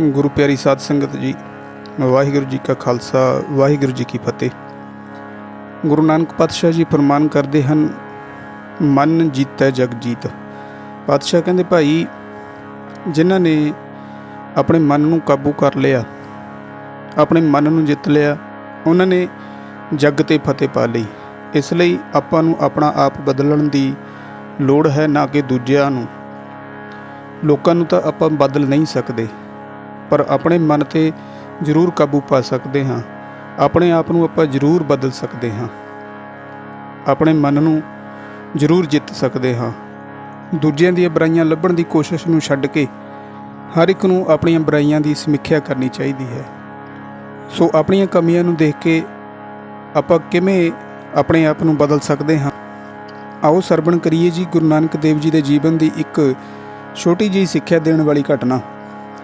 ਗੁਰੂ ਪਿਆਰੀ ਸਾਧ ਸੰਗਤ ਜੀ, ਵਾਹਿਗੁਰੂ ਜੀ ਕਾ ਖਾਲਸਾ, ਵਾਹਿਗੁਰੂ ਜੀ ਕੀ ਫਤਿਹ। ਗੁਰੂ ਨਾਨਕ ਪਾਤਸ਼ਾਹ ਜੀ ਫਰਮਾਨ ਕਰਦੇ ਹਨ, ਮਨ ਜੀਤੈ ਜਗ ਜੀਤ। ਪਾਤਸ਼ਾਹ ਕਹਿੰਦੇ, ਭਾਈ, ਜਿਨ੍ਹਾਂ ਨੇ ਆਪਣੇ ਮਨ ਨੂੰ ਕਾਬੂ ਕਰ ਲਿਆ, ਆਪਣੇ ਮਨ ਨੂੰ ਜਿੱਤ ਲਿਆ, ਉਹਨਾਂ ਨੇ ਜੱਗ ਤੇ ਫਤਿਹ ਪਾ ਲਈ। ਇਸ ਲਈ ਆਪਾਂ ਨੂੰ ਆਪਣਾ ਆਪ ਬਦਲਣ ਦੀ ਲੋੜ ਹੈ, ਨਾ ਕਿ ਦੂਜਿਆਂ ਨੂੰ। ਲੋਕਾਂ ਨੂੰ ਤਾਂ ਆਪਾਂ ਬਦਲ ਨਹੀਂ ਸਕਦੇ। ਪਰ ਆਪਣੇ ਮਨ ਤੇ ਜ਼ਰੂਰ ਕਾਬੂ ਪਾ ਸਕਦੇ ਹਾਂ। ਆਪਣੇ ਆਪ ਨੂੰ ਆਪਾਂ ਜ਼ਰੂਰ ਬਦਲ ਸਕਦੇ ਹਾਂ। ਆਪਣੇ ਮਨ ਨੂੰ ਜ਼ਰੂਰ ਜਿੱਤ ਸਕਦੇ ਹਾਂ। ਦੂਜਿਆਂ ਦੀਆਂ ਬੁਰਾਈਆਂ ਲੱਭਣ ਦੀ ਕੋਸ਼ਿਸ਼ ਨੂੰ ਛੱਡ ਕੇ ਹਰ ਇੱਕ ਨੂੰ ਆਪਣੀਆਂ ਬੁਰਾਈਆਂ ਦੀ ਸਮੀਖਿਆ ਕਰਨੀ ਚਾਹੀਦੀ ਹੈ। ਸੋ ਆਪਣੀਆਂ ਕਮੀਆਂ ਨੂੰ ਦੇਖ ਕੇ ਆਪਾਂ ਕਿਵੇਂ ਆਪਣੇ ਆਪ ਨੂੰ ਬਦਲ ਸਕਦੇ ਹਾਂ। ਆਓ ਸਰਵਣ ਕਰੀਏ ਜੀ ਗੁਰੂ ਨਾਨਕ ਦੇਵ ਜੀ ਦੇ ਜੀਵਨ ਦੀ ਇੱਕ ਛੋਟੀ ਜਿਹੀ ਸਿੱਖਿਆ ਦੇਣ ਵਾਲੀ ਘਟਨਾ।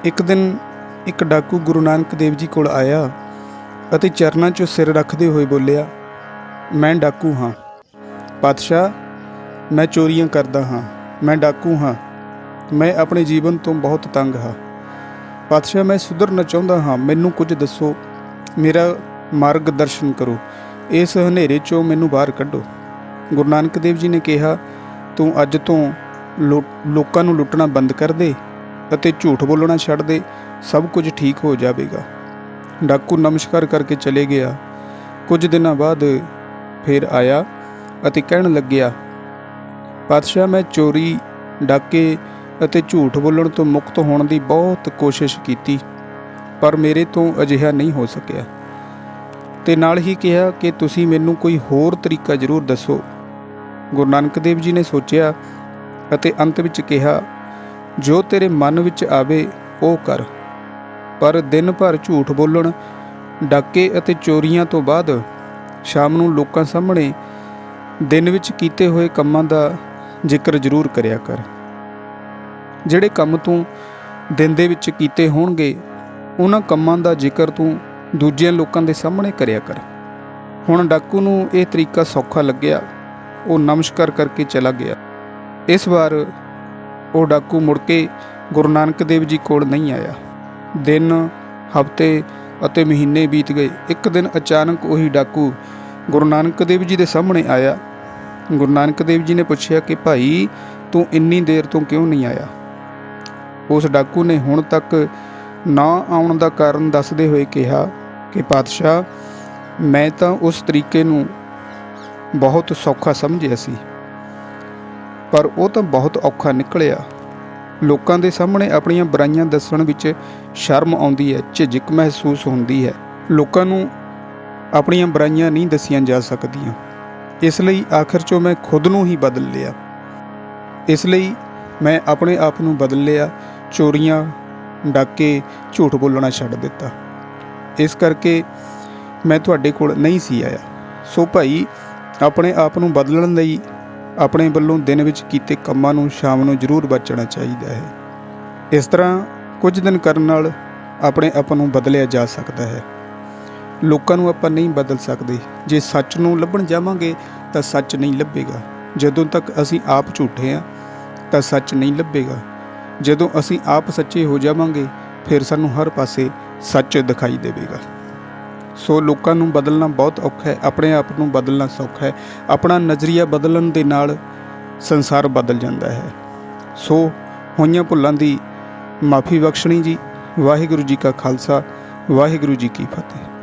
ਇੱਕ ਦਿਨ ਇੱਕ ਡਾਕੂ ਗੁਰੂ ਨਾਨਕ ਦੇਵ ਜੀ ਕੋਲ ਆਇਆ ਅਤੇ ਚਰਨਾਂ 'ਚ ਸਿਰ ਰੱਖਦੇ ਹੋਏ ਬੋਲਿਆ, ਮੈਂ ਡਾਕੂ ਹਾਂ। ਪਾਤਸ਼ਾਹ, ਮੈਂ ਚੋਰੀਆਂ ਕਰਦਾ ਹਾਂ। ਮੈਂ ਡਾਕੂ ਹਾਂ। ਮੈਂ ਆਪਣੇ ਜੀਵਨ ਤੋਂ ਬਹੁਤ ਤੰਗ ਹਾਂ। ਪਾਤਸ਼ਾਹ, ਮੈਂ ਸੁਧਰਨਾ ਚਾਹੁੰਦਾ ਹਾਂ। ਮੈਨੂੰ ਕੁਝ ਦੱਸੋ। ਮੇਰਾ ਮਾਰਗ ਦਰਸ਼ਨ ਕਰੋ। ਇਸ ਹਨੇਰੇ 'ਚੋਂ ਮੈਨੂੰ ਬਾਹਰ ਕੱਢੋ। ਗੁਰੂ ਨਾਨਕ ਦੇਵ ਜੀ ਨੇ ਕਿਹਾ, ਤੂੰ ਅੱਜ ਤੋਂ ਲੋ- ਲੋਕਾਂ ਨੂੰ ਲੁੱਟਣਾ ਬੰਦ ਕਰ ਦੇ। ਅਤੇ ਝੂਠ ਬੋਲਣਾ ਛੱਡ ਦੇ, ਸਭ ਕੁਝ ਠੀਕ ਹੋ ਜਾਵੇਗਾ। ਡਾਕੂ ਨਮਸਕਾਰ ਕਰਕੇ ਚਲੇ ਗਿਆ। ਕੁਝ ਦਿਨਾਂ ਬਾਅਦ ਫਿਰ ਆਇਆ ਅਤੇ ਕਹਿਣ ਲੱਗਿਆ, ਪਾਤਸ਼ਾਹ, ਮੈਂ ਚੋਰੀ, ਡਾਕੇ ਅਤੇ ਝੂਠ ਬੋਲਣ ਤੋਂ ਮੁਕਤ ਹੋਣ ਦੀ ਬਹੁਤ ਕੋਸ਼ਿਸ਼ ਕੀਤੀ, ਪਰ ਮੇਰੇ ਤੋਂ ਅਜਿਹਾ ਨਹੀਂ ਹੋ ਸਕਿਆ। ਤੇ ਨਾਲ ਹੀ ਕਿਹਾ ਕਿ ਤੁਸੀਂ ਮੈਨੂੰ ਕੋਈ ਹੋਰ ਤਰੀਕਾ ਜ਼ਰੂਰ ਦੱਸੋ। ਗੁਰੂ ਨਾਨਕ ਦੇਵ ਜੀ ਨੇ ਸੋਚਿਆ ਅਤੇ ਅੰਤ ਵਿੱਚ ਕਿਹਾ ਜੋ ਤੇਰੇ ਮਨ ਵਿੱਚ ਆਵੇ, ਉਹ ਕਰ। ਪਰ ਦਿਨ ਭਰ ਝੂਠ ਬੋਲਣ, ਡਾਕੇ ਅਤੇ ਚੋਰੀਆਂ ਤੋਂ ਬਾਅਦ ਸ਼ਾਮ ਨੂੰ ਲੋਕਾਂ ਸਾਹਮਣੇ ਦਿਨ ਵਿੱਚ ਕੀਤੇ ਹੋਏ ਕੰਮਾਂ ਦਾ ਜ਼ਿਕਰ ਜ਼ਰੂਰ ਕਰਿਆ ਕਰ। ਜਿਹੜੇ ਕੰਮ ਤੂੰ ਦਿਨ ਦੇ ਵਿੱਚ ਕੀਤੇ ਹੋਣਗੇ, ਉਹਨਾਂ ਕੰਮਾਂ ਦਾ ਜ਼ਿਕਰ ਤੂੰ ਦੂਜਿਆਂ ਲੋਕਾਂ ਦੇ ਸਾਹਮਣੇ ਕਰਿਆ ਕਰ। ਹੁਣ ਡਾਕੂ ਨੂੰ ਇਹ ਤਰੀਕਾ ਸੌਖਾ ਲੱਗਿਆ, ਉਹ ਨਮਸਕਾਰ ਕਰਕੇ ਚਲਾ ਗਿਆ। ਇਸ ਵਾਰ ਉਹ ਡਾਕੂ ਮੁੜ ਕੇ ਗੁਰੂ ਨਾਨਕ ਦੇਵ ਜੀ ਕੋਲ ਨਹੀਂ ਆਇਆ। ਦਿਨ, ਹਫ਼ਤੇ ਅਤੇ ਮਹੀਨੇ ਬੀਤ ਗਏ। ਇੱਕ ਦਿਨ ਅਚਾਨਕ ਉਹੀ ਡਾਕੂ ਗੁਰੂ ਨਾਨਕ ਦੇਵ ਜੀ ਦੇ ਸਾਹਮਣੇ ਆਇਆ। ਗੁਰੂ ਨਾਨਕ ਦੇਵ ਜੀ ਨੇ ਪੁੱਛਿਆ ਕਿ ਭਾਈ, ਤੂੰ ਇੰਨੀ ਦੇਰ ਤੋਂ ਕਿਉਂ ਨਹੀਂ ਆਇਆ? ਉਸ ਡਾਕੂ ਨੇ ਹੁਣ ਤੱਕ ਨਾ ਆਉਣ ਦਾ ਕਾਰਨ ਦੱਸਦੇ ਹੋਏ ਕਿਹਾ ਕਿ ਪਾਤਸ਼ਾਹ, ਮੈਂ ਤਾਂ ਉਸ ਤਰੀਕੇ ਨੂੰ ਬਹੁਤ ਸੌਖਾ ਸਮਝਿਆ ਸੀ। ਪਰ ਉਹ ਤਾਂ ਬਹੁਤ ਔਖਾ ਨਿਕਲਿਆ। ਲੋਕਾਂ ਦੇ ਸਾਹਮਣੇ ਆਪਣੀਆਂ ਬੁਰਾਈਆਂ ਦੱਸਣ ਵਿੱਚ ਸ਼ਰਮ ਆਉਂਦੀ ਹੈ, ਝਿਜਕ ਮਹਿਸੂਸ ਹੁੰਦੀ ਹੈ। ਲੋਕਾਂ ਨੂੰ ਆਪਣੀਆਂ ਬੁਰਾਈਆਂ ਨਹੀਂ ਦੱਸੀਆਂ ਜਾ ਸਕਦੀਆਂ। ਇਸ ਲਈ ਆਖਰ 'ਚੋਂ ਮੈਂ ਖੁਦ ਨੂੰ ਹੀ ਬਦਲ ਲਿਆ। ਇਸ ਲਈ ਮੈਂ ਆਪਣੇ ਆਪ ਨੂੰ ਬਦਲ ਲਿਆ। ਚੋਰੀਆਂ, ਡਾਕੇ, ਝੂਠ ਬੋਲਣਾ ਛੱਡ ਦਿੱਤਾ। ਇਸ ਕਰਕੇ ਮੈਂ ਤੁਹਾਡੇ ਕੋਲ ਨਹੀਂ ਸੀ ਆਇਆ। ਸੋ ਭਾਈ, ਆਪਣੇ ਆਪ ਨੂੰ ਬਦਲਣ ਲਈ ਆਪਣੇ ਵੱਲੋਂ ਦਿਨ ਵਿੱਚ ਕੀਤੇ ਕੰਮਾਂ ਨੂੰ ਸ਼ਾਮ ਨੂੰ ਜ਼ਰੂਰ ਬਚਣਾ ਚਾਹੀਦਾ ਹੈ। ਇਸ ਤਰ੍ਹਾਂ ਕੁਝ ਦਿਨ ਕਰਨ ਨਾਲ ਆਪਣੇ ਆਪ ਨੂੰ ਬਦਲਿਆ ਜਾ ਸਕਦਾ ਹੈ। ਲੋਕਾਂ ਨੂੰ ਆਪਾਂ ਨਹੀਂ ਬਦਲ ਸਕਦੇ। ਜੇ ਸੱਚ ਨੂੰ ਲੱਭਣ ਜਾਵਾਂਗੇ, ਤਾਂ ਸੱਚ ਨਹੀਂ ਲੱਭੇਗਾ। ਜਦੋਂ ਤੱਕ ਅਸੀਂ ਆਪ ਝੂਠੇ ਹਾਂ, ਤਾਂ ਸੱਚ ਨਹੀਂ ਲੱਭੇਗਾ। ਜਦੋਂ ਅਸੀਂ ਆਪ ਸੱਚੇ ਹੋ ਜਾਵਾਂਗੇ, ਫਿਰ ਸਾਨੂੰ ਹਰ ਪਾਸੇ ਸੱਚ ਦਿਖਾਈ ਦੇਵੇਗਾ। ਸੋ ਲੋਕਾਂ ਨੂੰ ਬਦਲਣਾ ਬਹੁਤ ਔਖਾ ਹੈ, ਆਪਣੇ ਆਪ ਨੂੰ ਬਦਲਣਾ ਸੌਖਾ ਹੈ। ਆਪਣਾ ਨਜ਼ਰੀਆ ਬਦਲਣ ਦੇ ਨਾਲ ਸੰਸਾਰ ਬਦਲ ਜਾਂਦਾ ਹੈ। ਸੋ ਹੋਈਆਂ ਭੁੱਲਾਂ ਦੀ ਮਾਫੀ ਬਖਸ਼ਣੀ ਜੀ। ਵਾਹਿਗੁਰੂ ਜੀ ਕਾ ਖਾਲਸਾ, ਵਾਹਿਗੁਰੂ ਜੀ ਕੀ ਫਤਿਹ।